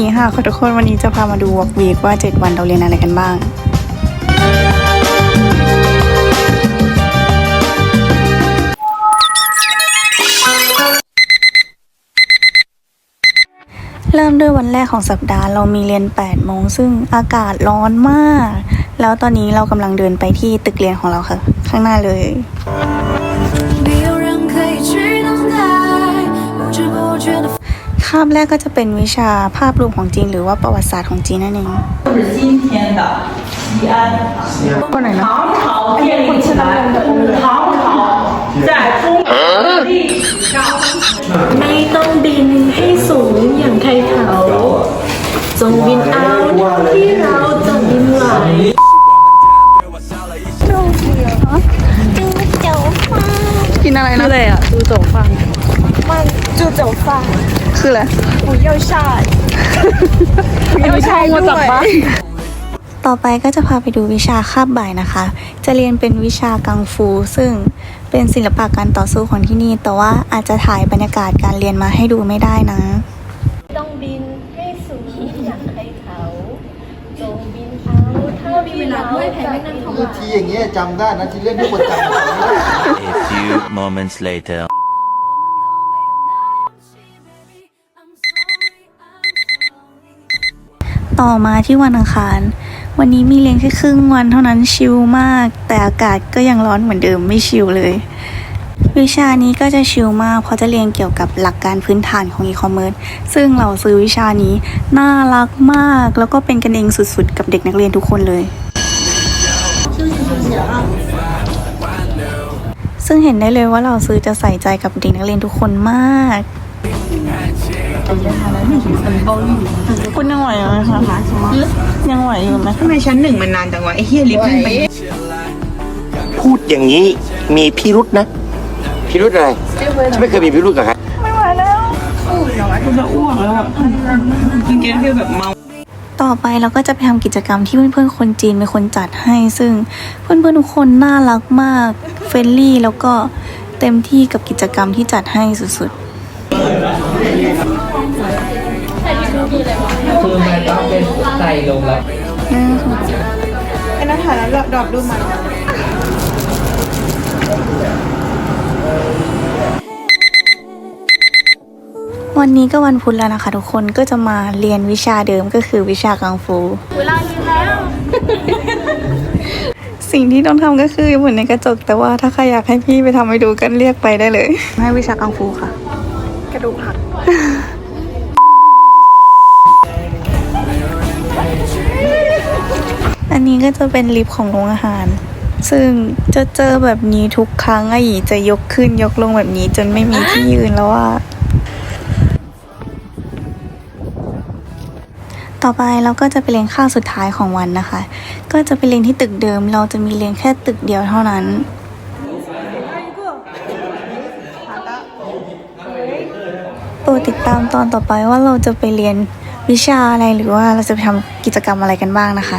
นีค่ะทุกคนวันนี้จะพามาดูวอล์กวีคว่า 7 วันเราเรียนอะไรกันบ้างเริ่มด้วยวันแรกของสัปดาห์เรามีเรียน 8 โมง ซึ่งอากาศร้อนมาก แล้วตอนนี้เรากำลังเดินไปที่ตึกเรียนของเราค่ะ ข้างหน้าเลยาบแรกก็จะเป็นวิชาภาพรวมของจีน หรือว่าประวัติศาสตร์ของจีนนั่นเองก็ไหนนะไม่ต้องบินให้สูงอย่างใครเขาจงบินเอาที่เราจะบินไหลกินอะไรนะอะไอะดูโจฟัง คืออะไรไม่ใช่มาจากบ้านต่อไปก็จะพาไปดูวิชาคาบบ่ายนะคะ จะเรียนเป็นวิชากังฟู ซึ่งเป็นศิลปะการต่อสู้ของที่นี่ แต่ว่าอาจจะถ่ายบรรยากาศการเรียนมาให้ดูไม่ได้นะ ต้องบินให้สูงอย่างใครเขาจงบินเอาเท่าที่เราจะบินไหวทีอย่างเงี้ยจำได้นะ ที่เล่นทุกคนจำได้ A few moments later. ต่อมาที่วันอังคาร วันนี้มีเรียนแค่ครึ่งวันเท่านั้นชิลมาก แต่อากาศก็ยังร้อนเหมือนเดิมไม่ชิลเลย วิชานี้ก็จะชิลมากเพราะจะเรียนเกี่ยวกับหลักการพื้นฐานของอีคอมเมิร์ซซึ่งเราซื้อวิชานี้น่ารักมาก แล้วก็เป็นกันเองสุดๆ กับเด็กนักเรียนทุกคนเลยซึ่งเห็นได้เลยว่าเราซื้อจะใส่ใจกับเด็กนักเรียนทุกคนมาก คุณยังไหวอยู่ไหมคะยังไหวอยู่ไหมทำไมชั้นหนึ่งมันนานจังวะไอ้เฮียลิฟต์มันไปพูดอย่างนี้มีพิรุษนะ พิรุษอะไรฉันไม่เคยมีพิรุษกับใครจริงๆคือแบบเมาต่อไปเราก็จะไปทำกิจกรรมที่เพื่อนๆคนจีนเป็นคนจัดให้ ซึ่งเพื่อนๆทุกคนน่ารักมากเฟรนลี่แล้วก็เต็มที่กับกิจกรรมที่จัดให้สุด คือมันต้องเป็นใส่ลงแล้วๆไอ้นักถ่ายแล้วดรอปรูปมันวันนี้ก็วันพุธแล้วนะคะ ทุกคนก็จะมาเรียนวิชาเดิมก็คือวิชากังฟูเวลาเรียนแล้ว สิ่งที่ต้องทำก็คือเหมือนในกระจก แต่ว่าถ้าใครอยากให้พี่ไปทำให้ดูกันเรียกไปได้เลย ให้วิชากังฟูค่ะ กระดูกหัก อันนี้ก็จะเป็นลิฟต์ของโรงอาหาร ซึ่งจะเจอแบบนี้ทุกครั้งไอ้หยีจะยกขึ้นยกลงแบบนี้จนไม่มีที่ยืนแล้วว่าต่อไปเราก็จะไปเรียนข้าวสุดท้ายของวันนะคะ ก็จะไปเรียนที่ตึกเดิม เราจะมีเรียนแค่ตึกเดียวเท่านั้น โปรดติดตามตอนต่อไปว่าเราจะไปเรียน วิชาอะไรหรือว่าเราจะไปทำกิจกรรมอะไรกันบ้างนะคะ